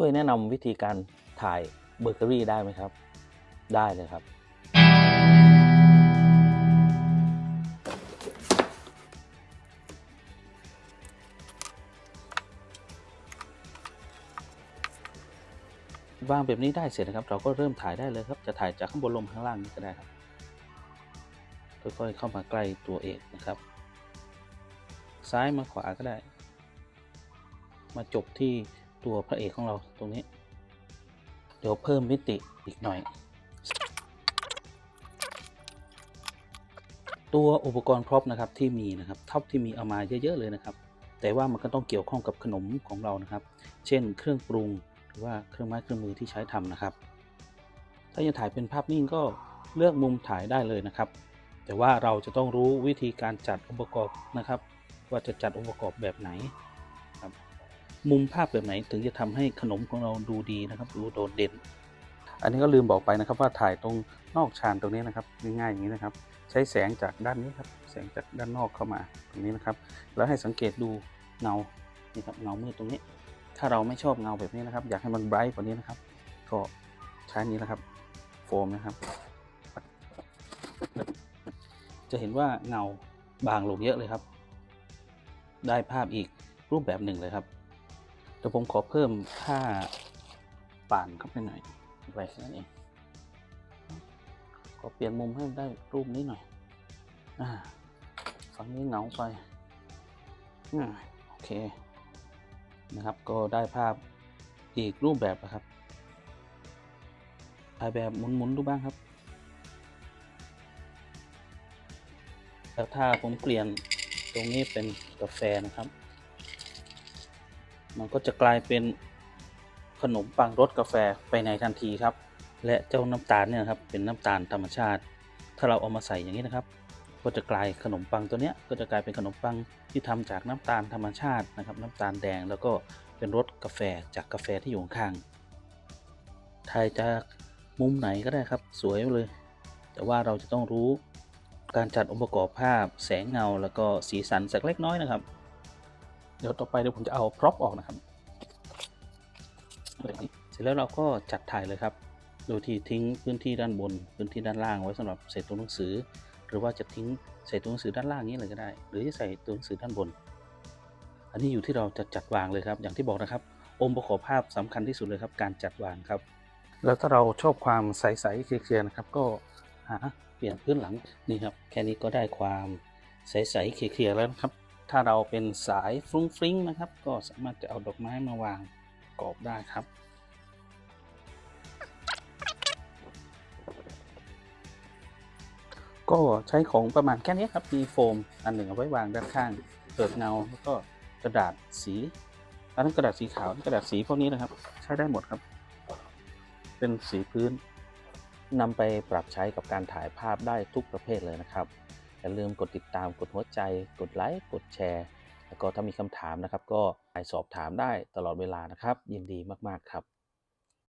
ช่วยแนะนำวิธีการถ่ายเบเกอรี่ได้ไหมครับ ได้เลยครับ วางแบบนี้ได้เสร็จนะครับ เราก็เริ่มถ่ายได้เลยครับ จะถ่ายจากข้างบนลงข้างล่างนี่ก็ได้ครับค่อยๆเข้ามาใกล้ตัวเอกนะครับ ซ้ายมาขวาก็ได้ มาจบที่ ตัวพระเอกของเราตรงนี้ เดี๋ยวเพิ่มมิติอีกหน่อย ตัวอุปกรณ์พร็อพนะครับที่มีนะครับท็อปที่มีเอามาเยอะๆเลยนะครับ แต่ว่ามันก็ต้องเกี่ยวข้องกับขนมของเรานะครับ เช่น เครื่องปรุงหรือว่าเครื่องไม้เครื่องมือที่ใช้ทำนะครับ ถ้าจะถ่ายเป็นภาพนิ่งก็เลือกมุมถ่ายได้เลยนะครับ แต่ว่าเราจะต้องรู้วิธีการจัดองค์ประกอบนะครับ ว่าจะจัดองค์ประกอบแบบไหนครับ มุมภาพแบบไหนถึงจะทำให้ขนมของเราดูดีนะครับดูโดดเด่น อันนี้ก็ลืมบอกไปนะครับว่าถ่ายตรงนอกชานตรงนี้นะครับง่ายๆอย่างนี้นะครับ ใช้แสงจากด้านนี้ครับแสงจากด้านนอกเข้ามาตรงนี้นะครับ แล้วให้สังเกตดูเงานี่ครับเงามืดตรงนี้ ถ้าเราไม่ชอบเงาแบบนี้นะครับ อยากให้มันไบรท์กว่านี้นะครับ ก็ใช้นี้นะครับโฟมนะครับ จะเห็นว่าเงาบางลงเยอะเลยครับ ได้ภาพอีกรูปแบบหนึ่งเลยครับ เดี๋ยวผมขอเพิ่มค่าป่านเข้าไปหน่อยไปแค่นั้นเองขอเปลี่ยนมุมให้ได้รูปนี้หน่อยอ่าฝั่งนี้เหงาไปอ่าโอเคนะครับ ก็ได้ภาพอีกรูปแบบนะครับถ่ายแบบหมุนๆดูบ้างครับแล้วถ้าผมเปลี่ยนตรงนี้เป็นกาแฟนะครับ มันก็จะกลายเป็นขนมปังรสกาแฟไปในทันทีครับ และเจ้าน้ำตาลเนี่ยครับเป็นน้ำตาลธรรมชาติ ถ้าเราเอามาใส่อย่างนี้นะครับ ก็จะกลายขนมปังตัวเนี้ยก็จะกลายเป็นขนมปังที่ทำจากน้ำตาลธรรมชาตินะครับ น้ำตาลแดงแล้วก็เป็นรสกาแฟจากกาแฟที่อยู่ข้างถ่ายจากมุมไหนก็ได้ครับ สวยเลย แต่ว่าเราจะต้องรู้การจัดองค์ประกอบภาพแสงเงา แล้วก็สีสันสักเล็กน้อยนะครับ เดี๋ยวต่อไปเดี๋ยวผมจะเอาพร็อพออกนะครับเสร็จแล้วเราก็จัดถ่ายเลยครับ โดยที่ทิ้งพื้นที่ด้านบน พื้นที่ด้านล่างไว้สำหรับใส่ตัวหนังสือ หรือว่าจะทิ้งใส่ตัวหนังสือด้านล่างนี้เลยก็ได้ หรือจะใส่ตัวหนังสือด้านบน อันนี้อยู่ที่เราจะจัดวางเลยครับ อย่างที่บอกนะครับ องค์ประกอบภาพสำคัญที่สุดเลยครับ การจัดวางครับ แล้วถ้าเราชอบความใสๆเคลียร์ๆนะครับ ก็หาเปลี่ยนพื้นหลังนี่ครับ แค่นี้ก็ได้ความใสๆเคลียร์ๆแล้วนะครับ ถ้าเราเป็นสายฟรุ้งฟริ้งนะครับ ก็สามารถจะเอาดอกไม้มาวางกรอบได้ครับ ก็ใช้ของประมาณแค่นี้ครับ มีโฟมอันหนึ่งเอาไว้วางด้านข้างเปิดเงาแล้วก็กระดาษสีอันนั้นกระดาษสีขาวกระดาษสีพวกนี้นะครับ ใช้ได้หมดครับ เป็นสีพื้นนำไปปรับใช้กับการถ่ายภาพได้ทุกประเภทเลยนะครับ อย่าลืมกดติดตามกดหัวใจกดไลค์กดแชร์ แล้วก็ถ้ามีคำถามนะครับ ก็ไปสอบถามได้ตลอดเวลานะครับ ยินดีมากๆครับ